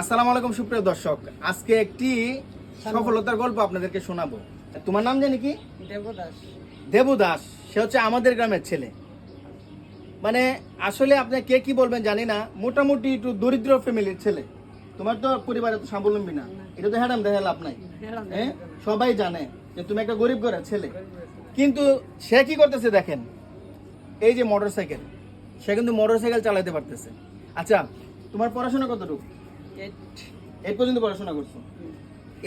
আসসালামু আলাইকুম সুপ্রিয় দর্শক। আজকে একটি সফলতার গল্প আপনাদেরকে শোনাবো। তোমার নাম জানি কি? দেবদাস। দেবু দাস সে হচ্ছে আমাদের গ্রামের ছেলে। মানে আসলে আপনি কে কি বলবেন জানি না মোটামুটি একটু দরিদ্র ফ্যামিলির ছেলে। তোমার তো পরিবারে তো স্বাবলম্বী না। এটা তো হ্যাডাম দেখা লাভ নাই। হ্যাঁ, সবাই জানে যে তুমি একটা গরিব ঘরের ছেলে। কিন্তু সে কি করতেছে দেখেন এই যে মোটর সাইকেল সে কিন্তু মোটর সাইকেল চালাতে পারতেছে। আচ্ছা তোমার পড়াশোনা কতটুকু? এইট পর্যন্ত পড়াশোনা করছ?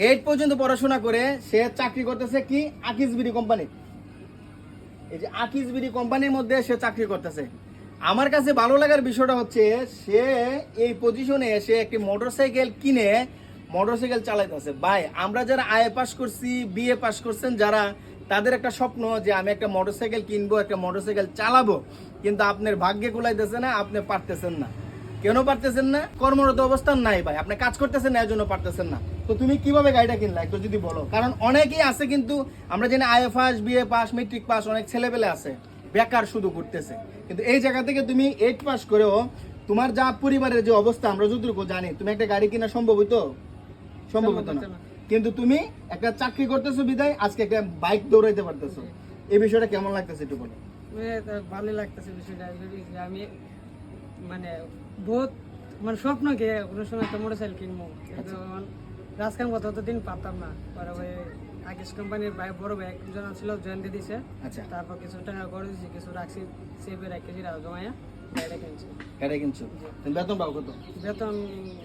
এইট পর্যন্ত পড়াশোনা করে সে চাকরি করতেছে কি? আকিস বিডি কোম্পানি এই যে আকিস বিডি কোম্পানির মধ্যে সে চাকরি করতেছে। আমার কাছে ভালো লাগার বিষয়টা হচ্ছে, সে এই পজিশনে এসে একটি মোটরসাইকেল কিনে মোটরসাইকেল চালাইতেছে। ভাই, আমরা যারা আইএ পাস করছি বিএ পাস করছেন যারা, তাদের একটা স্বপ্ন যে আমি একটা মোটরসাইকেল কিনবো, একটা মোটরসাইকেল চালাবো। কিন্তু আপনার ভাগ্যে কুলাইতেছে না, আপনি পারতেছেন না। কেন পারতেছেন না? কর্মরত অবস্থান নাই ভাই আপনি কাজ করতেছেন না এর জন্য পারতেছেন না। তো তুমি কীভাবে গাড়িটা কিনলা? একটু যদি বলো। কারণ অনেকেই আছে কিন্তু আমরা জানি IA pass BA pass matric pass অনেক ছেলেপেলে আছে বেকার শুধু ঘুরতেছে। কিন্তু এই জায়গা থেকে তুমি এইট পাস করেও তোমার যা পরিবারের যে অবস্থা আমরা যতটুকু জানি তুমি একটা গাড়ি কিনা সম্ভব হইতো? সম্ভব হতো না। কিন্তু তুমি একটা চাকরি করতেছো বিদায় আজকে একটা বাইক দৌড়াইতে পারতেছো। এই বিষয়টা কেমন লাগতেছে একটু বলো। ভালো লাগতেছে বিষয়টা। আমি মানে বহুত মানে স্বপ্ন কে কোনো সময় একটা মোটরসাইকেল কিনবো। কিন্তু রাজকাম কত দিন পারতাম না। পরে ওই আগিস কোম্পানির ভাই বড় ভাই একজন ছিল জয়েন দিয়ে দিছে। আচ্ছা। তারপর কিছু টাকা করে দিয়েছি কিছু রাখছি সেভে রেখে দিই জমাইয়া গাড়িটা কিনছি। গাড়ি কিনছো? তুমি বেতন পাও কত? বেতন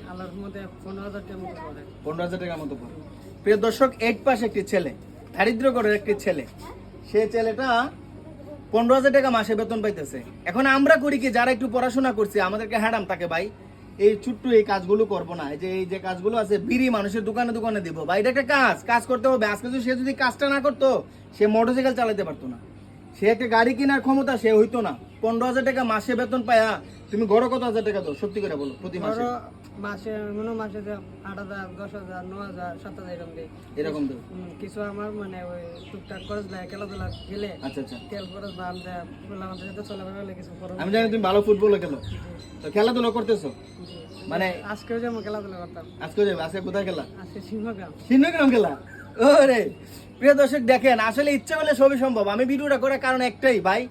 আল্লাহর মধ্যে পনেরো হাজার টাকার মতো পড়ে। পনেরো হাজার টাকার মতো পড়ে। প্রিয় দর্শক এইট পাস একটি ছেলে দারিদ্র ঘরের একটি ছেলে। সে ছেলেটা পনেরো হাজার টাকা মাসে বেতন পাইতেছে। এখন আমরা করি কি, যারা একটু পড়াশোনা করছি, আমাদেরকে হ্যাডাম তাকে ভাই। এই ছোট্ট এই কাজগুলো করব না। এই যে এই যে কাজগুলো আছে, বিড়ি মানুষের দোকানে দোকানে দিব। ভাই, এটা একটা কাজ কাজ করতে হবে। আজকে সে যদি কাজটা না করতো, সে মোটরসাইকেল চালাতে পারতো না। সে একটা গাড়ি কেনার ক্ষমতা সে হইতো না। পনেরো হাজার টাকা মাসে বেতন পায়া তুমি গড় কত হাজার টাকা দাও সত্যি করে বলো প্রতি মাসে? মাসে মনে মাসে যে আট হাজার দশ হাজার ন হাজার সাত হাজার এরকম দিই। এরকম হুম, কিছু আমার মানে ওই টুকটাক খরচ দেয় খেলাধুলা গেলে আচ্ছা আচ্ছা। তেল খরচ বা আমরা আমাদের সাথে চলাফেরা হলে কিছু খরচ আমি জানি তুমি ভালো ফুটবলে খেলো। তো খেলাধুলা করতেছো। মানে আজকেও যেমন খেলাধুলা করতাম। আজকে যাবে আজকে কোথায় খেলা? আজকে সিংহগ্রাম। সিন্নগ্রাম খেলা? ওরে প্রিয় দর্শক দেখেন আসলে ইচ্ছে হলে সবই সম্ভব। আমি ভিডিওটা করার কারণ একটাই ভাই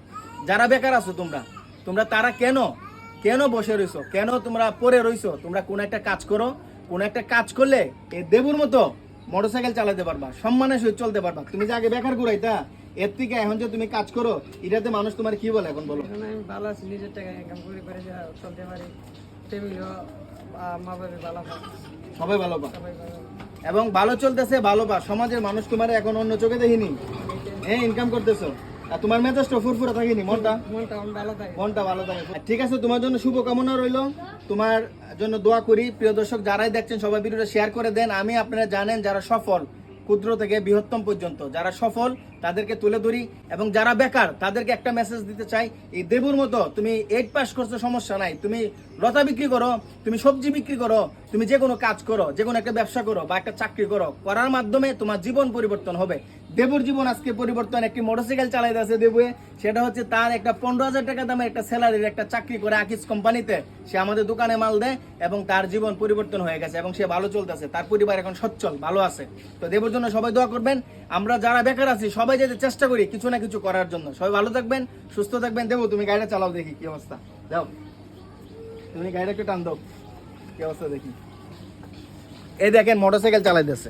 যারা বেকার আছো তোমরা তোমরা তারা কেন? কেন বসে রইছো? কেন তোমরা পড়ে রইছো? তোমরা কোন একটা কাজ করো কোন একটা কাজ করলে এই দেবুর মতো মোটরসাইকেল চালাতে পারবা সম্মানের সহিত চলতে পারবা। তুমি যে আগে বেকার ঘুরাইতা এর থেকে এখন যে তুমি কাজ করো এটাতে মানুষ তোমার কি বলে এখন বলো? আমি ভালো আছি নিজের টাকা ইনকাম করে করে চলতে পারি। ফ্যামিলিও মা বাবা ভালো সবাই ভালো পা এবং ভালো চলতেছে ভালো বা সমাজের মানুষ তোমার এখন অন্য চোখে দেখিনি। হ্যাঁ ইনকাম করতেছো। আর তোমার মেজাজটা ফুরফুরা থাকিনি মনটা? মনটা ভালো থাকে। মনটা ভালো থাকে। ঠিক আছে তোমার জন্য শুভকামনা রইল। তোমার জন্য দোয়া করি। প্রিয় দর্শক যারাই দেখছেন সবাই ভিডিওটা শেয়ার করে দেন। আমি আপনারা জানেন যারা সফল ক্ষুদ্র থেকে বৃহত্তম পর্যন্ত। যারা সফল, তাদেরকে তুলে ধরি এবং যারা বেকার, তাদেরকে একটা মেসেজ দিতে চাই। এই দেবুর মতো তুমি এইট পাস করছ, সমস্যা নাই। তুমি লতা বিক্রি করো, তুমি সবজি বিক্রি করো, তুমি যে কোনো কাজ করো যে কোনো একটা ব্যবসা করো বা একটা চাকরি করো, করার মাধ্যমে তোমার জীবন পরিবর্তন হবে। দেবুর জীবন আজকে পরিবর্তন, একটি মোটরসাইকেল চালাই আছে দেবুয়ে সেটা হচ্ছে তার একটা পনেরো হাজার টাকা দামের একটা স্যালারির একটা চাকরি করে আকিস কোম্পানিতে। সে আমাদের দোকানে মাল দেয় এবং তার জীবন পরিবর্তন হয়ে গেছে এবং সে ভালো চলতেছে। তার পরিবার এখন সচ্ছল, ভালো আছে। তো দেবুর জন্য সবাই দোয়া করবেন। আমরা যারা বেকার আছি, সবাই যেতে চেষ্টা করি কিছু না কিছু করার জন্য। সবাই ভালো থাকবেন, সুস্থ থাকবেন। দেবু, তুমি গাড়িটা চালাও দেখি কি অবস্থা। যাও। তুমি গাড়িটা একটু টান দাও। কি অবস্থা দেখি। এই দেখেন, মোটরসাইকেল চালাইতেছে